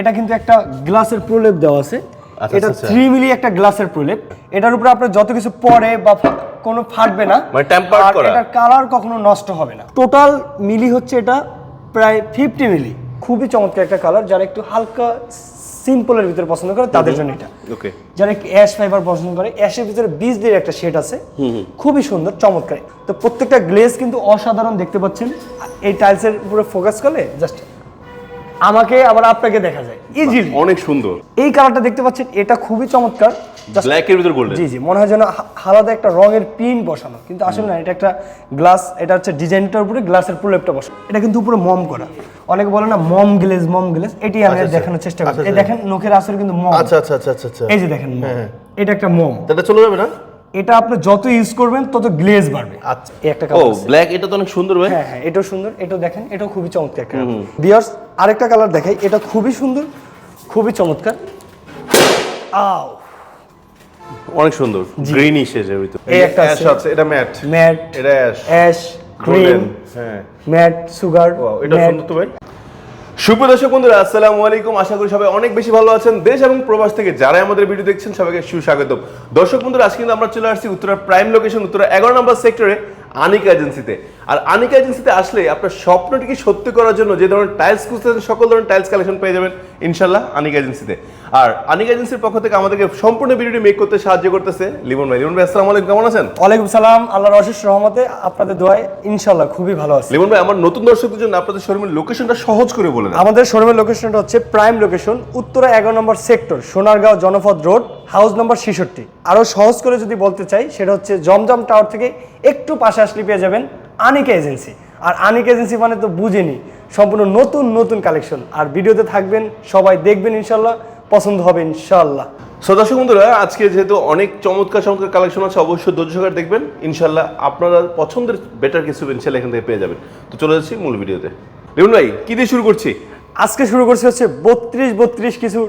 এটা কিন্তু একটা গ্লাসের প্রলেপ দেওয়া আছে। আচ্ছা, এটা আচ্ছা। থ্রি মিলি একটা গ্লাসের প্রলেপ। এটার উপরে আপনার যত কিছু পড়ে বা কোনো ফাটবে না মানে আর এটার কালার কখনো নষ্ট হবে না। টোটাল মিলি হচ্ছে এটা প্রায় ফিফটি মিলি খুবই চমৎকার একটা কালার যারা একটু হালকা সিম্পলের ভিতরে পছন্দ করে তাদের জন্য এটা। ওকে যারা একটু অ্যাশ ফাইবার পছন্দ করে অ্যাশের ভিতরে বীজ দিয়ে একটা শেড আছে। খুবই সুন্দর চমৎকার। তো প্রত্যেকটা গ্লেজ কিন্তু অসাধারণ দেখতে পাচ্ছেন। এই টাইলসের উপরে ফোকাস করলে জাস্ট আমাকে আবার আপনাকে দেখা যায়। ইজিলি অনেক সুন্দর। এই কালারটা দেখতে পাচ্ছেন এটা খুবই চমৎকার। ব্ল্যাক এর ভিতর গোল্ডেন জি জি মনে হয় যেন আলাদা একটা রঙের পিন বসানো। কিন্তু আসলে না এটা একটা গ্লাস এটা হচ্ছে ডিজাইনটার উপরে গ্লাসের প্রলেপটা বসানো। এটা কিন্তু উপরে মম করা। অনেকে বলে না মম গ্লেজ মম গ্লেজ এটি আমি আচ্ছা, আচ্ছা। দেখানোর চেষ্টা করছি। আচ্ছা, এই। দেখেন নখের আসল কিন্তু মম। আচ্ছা আচ্ছা আচ্ছা আচ্ছা। এই যে দেখেন। হ্যাঁ, হ্যাঁ। এটা একটা মম। এটা চলে যাবে না? এটা আপনি যত ইউজ করবেন তত গ্লেজ বাড়বে। আচ্ছা এই একটা ও কালার আছে। ব্ল্যাক এটা তো অনেক সুন্দর ভাই। হ্যাঁ হ্যাঁ এটাও সুন্দর এটাও দেখেন এটাও খুবই চমৎকার একটা বিয়ার্স আরেকটা কালার দেখাই এটা খুবই সুন্দর খুবই চমৎকার। আও। অনেক সুন্দর গ্রিনিশ এর ভিতর। এই একটা অ্যাশ আছে। আছে এটা ম্যাট ম্যাট এটা অ্যাশ অ্যাশ ক্রিম হ্যাঁ। ম্যাট সুগার Wow, এটা সুন্দর তো ভাই। সুপ্রিয় দর্শক বন্ধুরা, আসসালামু আলাইকুম। আশা করি সবাই অনেক বেশি ভালো আছেন। দেশ এবং প্রবাস থেকে যারা আমাদের ভিডিও দেখছেন, সবাইকে সুস্বাগত দর্শক বন্ধুরা, আজকে কিন্তু আমরা চলে আসছি উত্তরা প্রাইম লোকেশন উত্তরা এগারো নম্বর সেক্টরে আনিকা এজেন্সিতে। আর আনিকা এজেন্সিতে আসলে আপনার স্বপ্নটিকে সত্যি করার জন্য যে ধরনের টাইলস খুঁজতেছেন সকল ধরনের টাইলস কালেকশন পেয়ে যাবেন ইনশাল্লাহ আনিকা এজেন্সিতে। আর আনিকা এজেন্সির পক্ষ থেকে আমাদেরকে সম্পূর্ণ ভিডিওটি মেক করতে সাহায্য করতেছে লিমন ভাই। লিমন ভাই আসসালামু আলাইকুম কেমন আছেন? ওয়ালাইকুম সালাম আল্লাহর অশেষ রহমতে আপনাদের দোয়ায় ইনশাল্লাহ খুবই ভালো আছে। লিমন ভাই আমার নতুন দর্শকদের জন্য আপনাদের শোরুমের লোকেশনটা সহজ করে বলে দেন। আমাদের শোরুমের লোকেশনটা হচ্ছে প্রাইম লোকেশন উত্তরা এগারো নম্বর সেক্টর সোনারগাঁও জনপদ রোড হাউস নম্বর ছেষট্টি। আরও সহজ করে যদি বলতে চাই সেটা হচ্ছে জমজম টাওয়ার থেকে একটু পাশে আসলে পেয়ে যাবেন আনিকা এজেন্সি। আর আনিক এজেন্সি মানে তো বুঝেনি সম্পূর্ণ নতুন নতুন কালেকশন। আর ভিডিওতে থাকবেন সবাই দেখবেন ইনশাল্লাহ পছন্দ হবে ইনশাল্লাহ। সো দর্শক বন্ধুরা আজকে যেহেতু অনেক চমৎকার চমৎকার কালেকশন আছে অবশ্যই ধৈর্য সহকারে দেখবেন। ইনশাল্লাহ আপনারা পছন্দের বেটার কিছু ইনশাল্লাহ এখান থেকে পেয়ে যাবেন। তো চলে যাচ্ছি মূল ভিডিওতে। রিমন ভাই কি দিয়ে শুরু করছি? আজকে শুরু করছি হচ্ছে বত্রিশ বত্রিশ কিছু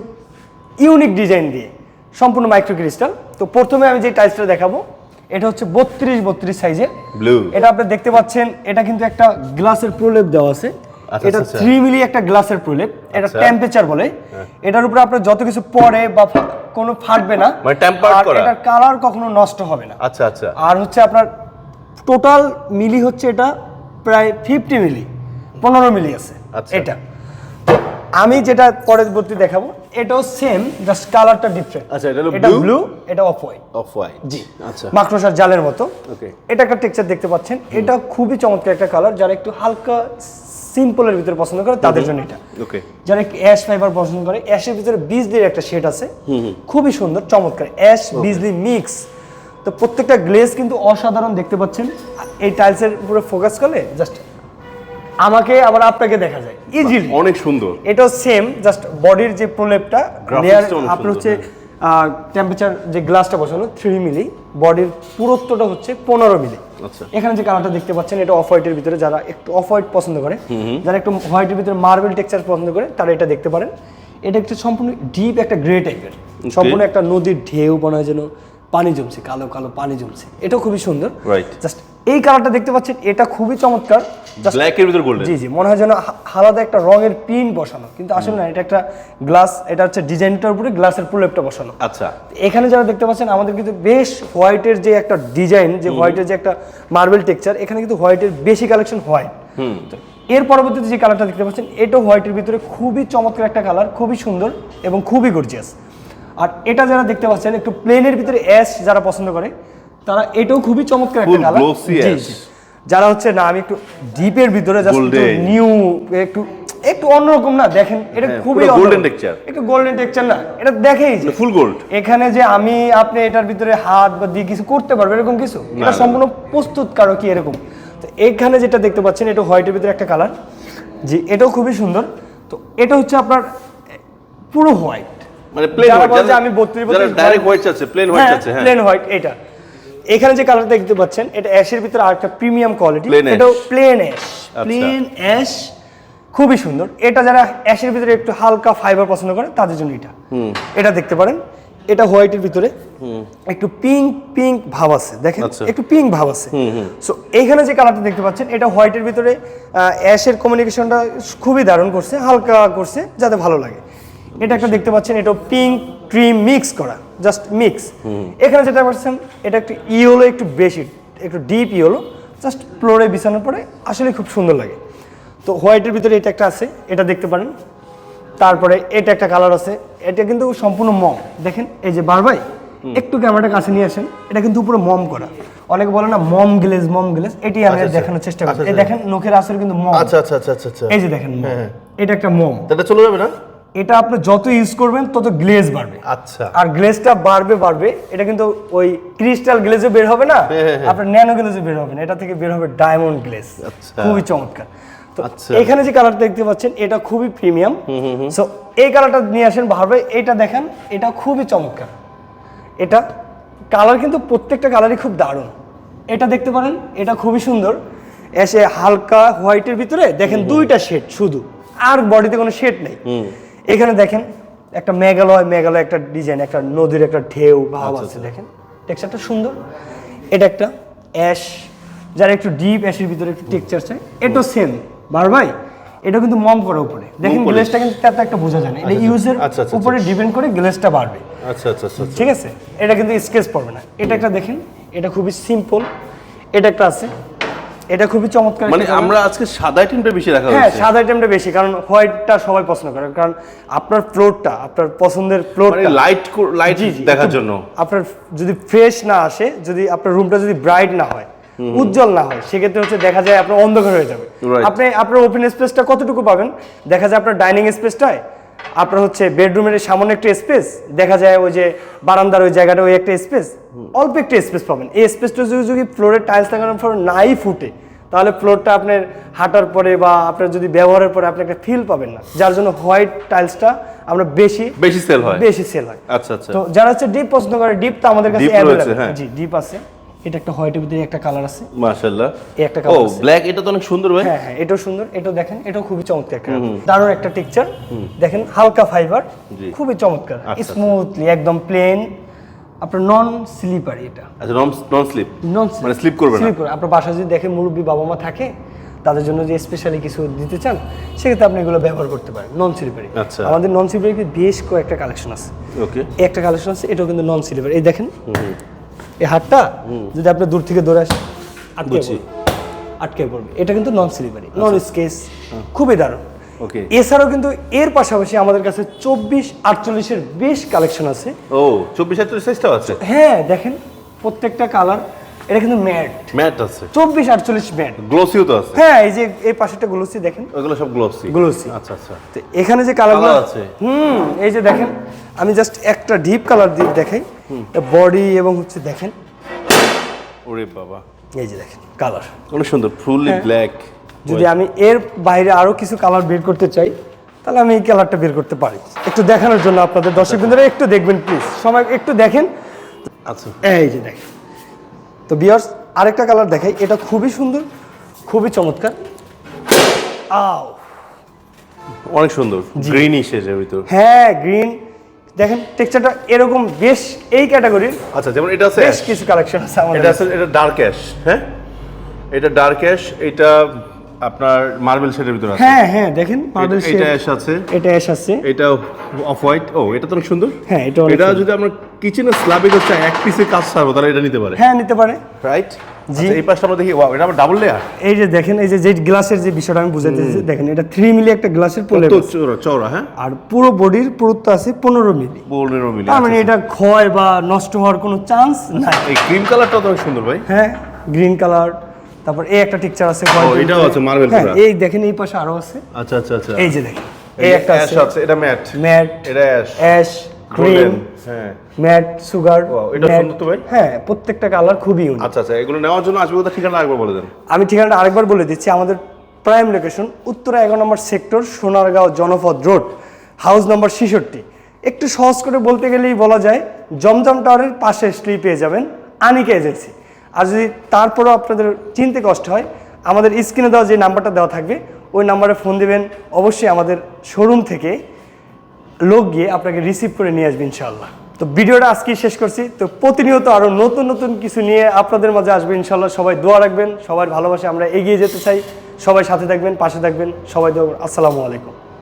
ইউনিক ডিজাইন দিয়ে। সম্পূর্ণ মাইক্রো ক্রিস্টাল তো প্রথমে আমি যে টাইলসটা দেখাবো এটা হচ্ছে বত্রিশ বত্রিশ সাইজের ব্লু এটা আপনি দেখতে পাচ্ছেন এটা কিন্তু একটা গ্লাসের প্রলেপ দেওয়া আছে। আচ্ছা, এটা আচ্ছা। থ্রি মিলি একটা গ্লাসের প্রলেপ। এটা আচ্ছা। টেম্পারেচার বলে। এটার উপরে আপনার যত কিছু পড়ে বা কোনো ফাটবে না মানে আর এটার কালার কখনো নষ্ট হবে না। আচ্ছা আচ্ছা। আর হচ্ছে আপনার টোটাল মিলি হচ্ছে এটা প্রায় ফিফটি মিলি পনেরো মিলি আছে আচ্ছা। এটা। আমি যেটা পরবর্তী দেখাবো এটাও সেম জাস্ট কালারটা ডিফারেন্ট আচ্ছা, এটা হলো এটা ব্লু এটা অফ হোয়াইট অফ হোয়াইট জি। আচ্ছা। মাকড়সার জালের মতো। Okay. এটা একটা টেক্সচার দেখতে পাচ্ছেন। এটা খুবই চমৎকার একটা কালার যারা একটু হালকা সিম্পলের ভিতরে পছন্দ করে তাদের জন্য এটা। ওকে যারা একটু অ্যাশ ফাইবার পছন্দ করে অ্যাশের ভিতরে বীজ দিয়ে একটা শেড আছে। খুবই সুন্দর চমৎকার। অ্যাশ বিজলি মিক্স তো প্রত্যেকটা গ্লেজ কিন্তু অসাধারণ দেখতে পাচ্ছেন। এই টাইলসের উপরে ফোকাস করলে জাস্ট আমাকে আবার আপনাকে দেখা যায় ইজিলি অনেক সুন্দর। এটা সেম জাস্ট বডির যে প্রলেপটা লেয়ার আপনার হচ্ছে টেম্পারেচার যে গ্লাসটা বসানো থ্রি মিলি বডির পুরুত্বটা হচ্ছে পনেরো মিলি আচ্ছা। এখানে যে কালারটা দেখতে পাচ্ছেন এটা অফ হোয়াইটের ভিতরে যারা একটু অফ হোয়াইট পছন্দ করে যারা একটু হোয়াইটের ভিতরে মার্বেল টেক্সচার পছন্দ করে তারা এটা দেখতে পারেন। এটা একটু সম্পূর্ণ ডিপ একটা গ্রে টাইপের সম্পূর্ণ একটা নদীর ঢেউ মনে হয় যেন পানি জমছে কালো কালো পানি জমছে। এটাও খুবই সুন্দর। Right. জাস্ট এই কালারটা দেখতে পাচ্ছেন এটা খুবই চমৎকার। ব্ল্যাক এর ভিতর গোল্ডেন জি জি মনে হয় যেন আলাদা একটা রঙের পিন বসানো। কিন্তু আসলে না এটা একটা গ্লাস এটা হচ্ছে ডিজাইনটার উপরে গ্লাসের প্রলেপটা বসানো। আচ্ছা। এখানে যারা দেখতে পাচ্ছেন আমাদের কিন্তু বেশ হোয়াইটের যে একটা ডিজাইন যে হোয়াইটের যে একটা মার্বেল টেক্সচার এখানে কিন্তু হোয়াইটের বেশি কালেকশন হোয়াইট এর পরবর্তীতে যে কালারটা দেখতে পাচ্ছেন এটাও হোয়াইটের ভিতরে খুবই চমৎকার একটা কালার খুবই সুন্দর এবং খুবই গর্জিয়াস আর এটা যারা দেখতে পাচ্ছেন একটু প্লেনের ভিতরে অ্যাশ যারা পছন্দ করে তারা এটাও খুবই চমৎকার একটা কালার যারা হচ্ছে না আমি একটু ডিপের ভিতরে জাস্ট নিউ একটু একটু অন্যরকম না দেখেন এটা হ্যাঁ, খুবই গোল্ডেন texture। একটু গোল্ডেন টেক্সচার না এটা দেখেই যে ফুল গোল্ড এখানে যে আমি আপনি এটার ভিতরে হাত বা দিয়ে কিছু করতে পারবেন এরকম কিছু? এটা সম্পূর্ণ প্রস্তুত কারও কি এরকম? তো এখানে যেটা দেখতে পাচ্ছেন এটা হোয়াইটের ভিতরে একটা কালার জি এটাও খুবই সুন্দর। তো এটা হচ্ছে আপনার পুরো হোয়াইট। মানে প্লেন হোয়াইট আমি 32 যারা 32 ডাইরেক্ট হোয়াইট আছে প্লেন হোয়াইট আছে হ্যাঁ। প্লেন হোয়াইট এটা। এখানে যে কালারটা দেখতে পাচ্ছেন এটা অ্যাশের ভিতরে আরেকটা প্রিমিয়াম কোয়ালিটি। এটাও প্লেন অ্যাশ। প্লেন অ্যাশ খুবই সুন্দর। এটা যারা অ্যাশের ভিতরে একটু হালকা ফাইবার পছন্দ করে তাদের জন্য এটা। এটা দেখতে পারেন। এটা হোয়াইটের ভিতরে একটু পিঙ্ক পিঙ্ক ভাব আছে। দেখেন আচ্ছা। একটু পিঙ্ক ভাব আছে। সো এইখানে যে কালারটা দেখতে পাচ্ছেন এটা হোয়াইটের ভিতরে অ্যাশের কমিউনিকেশনটা খুবই দারুণ করছে হালকা করছে যাতে ভালো লাগে। এটা একটা দেখতে পাচ্ছেন এটা পিঙ্ক ক্রিম মিক্স করা। Just mix. এখানে যেটা পাচ্ছেন এটা একটু ইয়েলো একটু বেশি একটু ডিপ ইয়েলো জাস্ট ফ্লোরে বিছানোর পরে আসলে খুব সুন্দর লাগে। তো হোয়াইটের ভিতরে এটা একটা আছে এটা দেখতে পারেন। তারপরে এটা একটা কালার আছে এটা কিন্তু সম্পূর্ণ মম। দেখেন এই যে বারবাই একটু ক্যামেরাটা কাছে নিয়ে আসেন এটা কিন্তু উপরে মম করা। অনেকে বলে না মম গ্লেজ মম গ্লেজ এটি আমি আচ্ছা, আচ্ছা। দেখানোর চেষ্টা করছি। আচ্ছা, এই। দেখেন নখের আসর কিন্তু মম। আচ্ছা আচ্ছা আচ্ছা আচ্ছা এই যে দেখেন হ্যাঁ, হ্যাঁ। এটা একটা মম। এটা চলে যাবে না? এটা আপনি যত ইউজ করবেন তত গ্লেজ বাড়বে। আচ্ছা। আর গ্লেজটা বাড়বে বাড়বে এটা কিন্তু ওই ক্রিস্টাল গ্লেজে বের হবে না? হ্যাঁ, হ্যাঁ, হ্যাঁ। আপনার ন্যানো গ্লেজে বের হবে না। এটা থেকে বের হবে ডায়মন্ড গ্লেজ আচ্ছা। খুবই চমৎকার। তো আচ্ছা। এখানে যে কালারটা দেখতে পাচ্ছেন এটা খুবই প্রিমিয়াম সো এই কালারটা নিয়ে আসেন ভাবে এটা দেখেন এটা খুবই চমৎকার। এটা কালার কিন্তু প্রত্যেকটা কালারই খুব দারুণ। এটা দেখতে পারেন এটা খুবই সুন্দর। এসে হালকা হোয়াইটের ভিতরে দেখেন দুইটা শেড শুধু। আর বডিতে কোনো শেড নেই। এখানে দেখেন একটা মেঘালয় মেঘালয় একটা ডিজাইন একটা নদীর একটা ঢেউ ভাব আছে দেখেন। টেক্সচারটা সুন্দর। এটা একটা অ্যাশ যারা একটু ডিপ অ্যাশের ভিতরে একটু টেক্সচার চাই। এটা সেম বার ভাই এটা কিন্তু মম করা উপরে। দেখেন। গ্লেসটা কিন্তু তাতে একটা বোঝা যায় না। এটা ইউজের আচ্ছা, আচ্ছা, উপরে ডিপেন্ড করে গ্লেসটা বাড়বে। আচ্ছা আচ্ছা আচ্ছা আচ্ছা। ঠিক আছে? এটা কিন্তু স্কেচ পড়বে না। এটা একটা দেখেন এটা খুবই সিম্পল এটা একটা আছে। এটা খুবই চমৎকার মানে আমরা আজকে সাদা আইটেমটা বেশি রাখা হয়েছে হ্যাঁ সাদা আইটেমটা বেশি কারণ হোয়াইটটা সবাই পছন্দ করে কারণ আপনার ফ্লোরটা আপনার পছন্দের মানে লাইট লাইট দেখার জন্য। আপনার যদি ফ্রেশ না আসে যদি আপনার রুমটা যদি ব্রাইট না হয় উজ্জ্বল না হয় সেক্ষেত্রে হচ্ছে দেখা যায় আপনার অন্ধকার হয়ে যাবে। আপনি আপনার ওপেন স্পেসটা কতটুকু পাবেন? দেখা যায় আপনার ডাইনিং স্পেসটায় আপনার হচ্ছে বেডরুমের সামনে একটা স্পেস দেখা যায় ওই যে বারান্দার ওই জায়গাটা ওই একটা স্পেস অল্প একটা স্পেস পাবেন। এই স্পেসটা যদি যদি ফ্লোরে টাইলস লাগানোর পর নাই ফুটে তাহলে ফ্লোরটা আপনার হাঁটার পরে বা আপনার যদি ব্যবহারের পরে আপনি একটা ফিল পাবেন না। যার জন্য হোয়াইট টাইলসটা আমরা বেশি বেশি সেল হয়। বেশি সেল হয়। আচ্ছা আচ্ছা। তো যারা হচ্ছে ডিপ পছন্দ করে ডিপ তো আমাদের কাছে হ্যাঁ। জি ডিপ আছে। এটা একটা হোয়াইটের ভিতরে একটা কালার আছে। মাশাআল্লাহ। এই একটা কালার আছে। ও ব্ল্যাক এটা তো অনেক সুন্দর ভাই। হ্যাঁ হ্যাঁ এটাও সুন্দর এটাও দেখেন এটাও খুবই চমৎকার একটা দারুণ একটা টেক্সচার দেখেন হালকা ফাইবার জি। খুবই চমৎকার। আচ্ছা। স্মুথলি একদম প্লেন আপনার নন স্লিপারি এটা। আচ্ছা নন নন স্লিপ নন মানে স্লিপ করবে না। স্লিপ করে আপনার বাসায় যদি দেখে মুরব্বী বাবা মা থাকে তাদের জন্য যে স্পেশালি কিছু দিতে চান সেক্ষেত্রে আপনি এগুলো ব্যবহার করতে পারেন নন স্লিপারি আচ্ছা। আমাদের নন স্লিপারি বেশ কয়েকটা কালেকশন আছে। ওকে একটা কালেকশন আছে এটাও কিন্তু নন সিলিভার এই দেখেন। এই হাটটা যদি আপনি দূর থেকে দৌড়ে আসেন আটকে আটকে পড়বে। এটা কিন্তু নন সিলিভারি নন স্কেচ খুবই দারুণ। ওকে। এছাড়াও কিন্তু এর পাশাপাশি আমাদের কাছে চব্বিশ আটচল্লিশের বেশ কালেকশন আছে। ও চব্বিশ সাইজটাও আছে? হ্যাঁ দেখেন প্রত্যেকটা কালার এটা কিন্তু ম্যাট ম্যাট আছে। চব্বিশ আটচল্লিশ ম্যাট গ্লোসিও তো আছে? হ্যাঁ এই যে এই পাশেরটা গুলোসি দেখেন। ওগুলো সব গ্লোসি গ্লোসি আচ্ছা আচ্ছা। তো এখানে যে কালারগুলো আছে। হুম এই যে দেখেন আমি জাস্ট একটা ডিপ কালার দিয়ে দেখাই। বডি এবং হচ্ছে দেখেন। ওরে বাবা। এই যে দেখেন কালার অনেক সুন্দর ফুললি। ব্ল্যাক যদি আমি এর বাইরে আরও কিছু কালার বের করতে চাই তাহলে আমি এই কালারটা বের করতে পারি। একটু দেখানোর জন্য আপনাদের দর্শক বিন্দুরা একটু দেখবেন প্লিজ সময় একটু দেখেন। আচ্ছা। এই যে দেখেন। তো বিয়ার্স আরেকটা কালার দেখাই। এটা খুবই সুন্দর খুবই চমৎকার। আও। অনেক সুন্দর গ্রিনিশ এর ভিতর। হ্যাঁ গ্রিন দেখেন টেক্সচারটা এরকম বেশ এই ক্যাটাগরির আচ্ছা যেমন এটা আছে বেশ কিছু কালেকশন আছে আমাদের। এটা আছে এটা ডার্ক অ্যাশ হ্যাঁ? এটা ডার্ক অ্যাশ এটা আপনার মার্বেল শেডের ভিতর আছে। হ্যাঁ হ্যাঁ দেখেন মার্বেল এটা- এটা অ্যাশ আছে। এটা অ্যাশ আছে। এটা অফ হোয়াইট ও এটা তো অনেক সুন্দর। হ্যাঁ, এটা এটা যদি আমরা কিচেনের স্ল্যাবে হচ্ছে এক পিসে কাজ ছাড়বো তাহলে এটা নিতে পারে। হ্যাঁ নিতে পারে। রাইট জি। এই পাশটা আমরা দেখি ওয়াও এটা আবার ডাবল লেয়ার এই যে দেখেন এই যে যে গ্লাসের যে বিষয়টা আমি বুঝাইতেছি দেখেন এটা থ্রি মিলি একটা গ্লাসের পোলে চওড়া চওড়া হ্যাঁ? আর পুরো বডির পুরুত্ব আছে পনেরো মিলি। পনেরো মিলি তার মানে এটা ক্ষয় বা নষ্ট হওয়ার কোনো চান্স নাই। এই ক্রিম কালারটা তো সুন্দর ভাই। হ্যাঁ গ্রিন কালার তারপর এই একটা টেক্সচার আছে এর এটাও আছে, marble হ্যাঁ পুরা। এই দেখেন এই পাশে আরও আছে। আচ্ছা আচ্ছা আচ্ছা। এই যে দেখেন এই একটা আছে। এটা ম্যাট ম্যাট এটা অ্যাশ অ্যাশ ক্রিম হ্যাঁ। ম্যাট সুগার এটা সুন্দর তো ভাই। হ্যাঁ প্রত্যেকটা কালার খুবই ইউনিক আচ্ছা আচ্ছা এগুলো নেওয়ার জন্য আসবে কোথায়? ঠিকানা একবার বলে দেন। আমি ঠিকানাটা আরেকবার বলে দিচ্ছি আমাদের প্রাইম লোকেশন উত্তরা এগারো নম্বর সেক্টর সোনারগাঁও জনপদ রোড হাউস নম্বর ছেষট্টি। একটু সহজ করে বলতে গেলেই বলা যায় জমজম টাওয়ারের পাশে আসলেই পেয়ে যাবেন আনিকা এজেন্সি আর যদি তারপরেও আপনাদের চিনতে কষ্ট হয় আমাদের স্ক্রিনে দেওয়া যে নাম্বারটা দেওয়া থাকবে ওই নাম্বারে ফোন দিবেন অবশ্যই আমাদের শোরুম থেকে। লোক গিয়ে আপনাকে রিসিভ করে নিয়ে আসবে ইনশাল্লাহ তো ভিডিওটা আজকেই শেষ করছি। তো প্রতিনিয়ত আরও নতুন নতুন কিছু নিয়ে আপনাদের মাঝে আসবে ইনশাল্লাহ সবাই দোয়া রাখবেন, সবার ভালোবাসে আমরা এগিয়ে যেতে চাই। সবাই সাথে থাকবেন, পাশে থাকবেন। সবাই দোয়া আসসালামু আলাইকুম।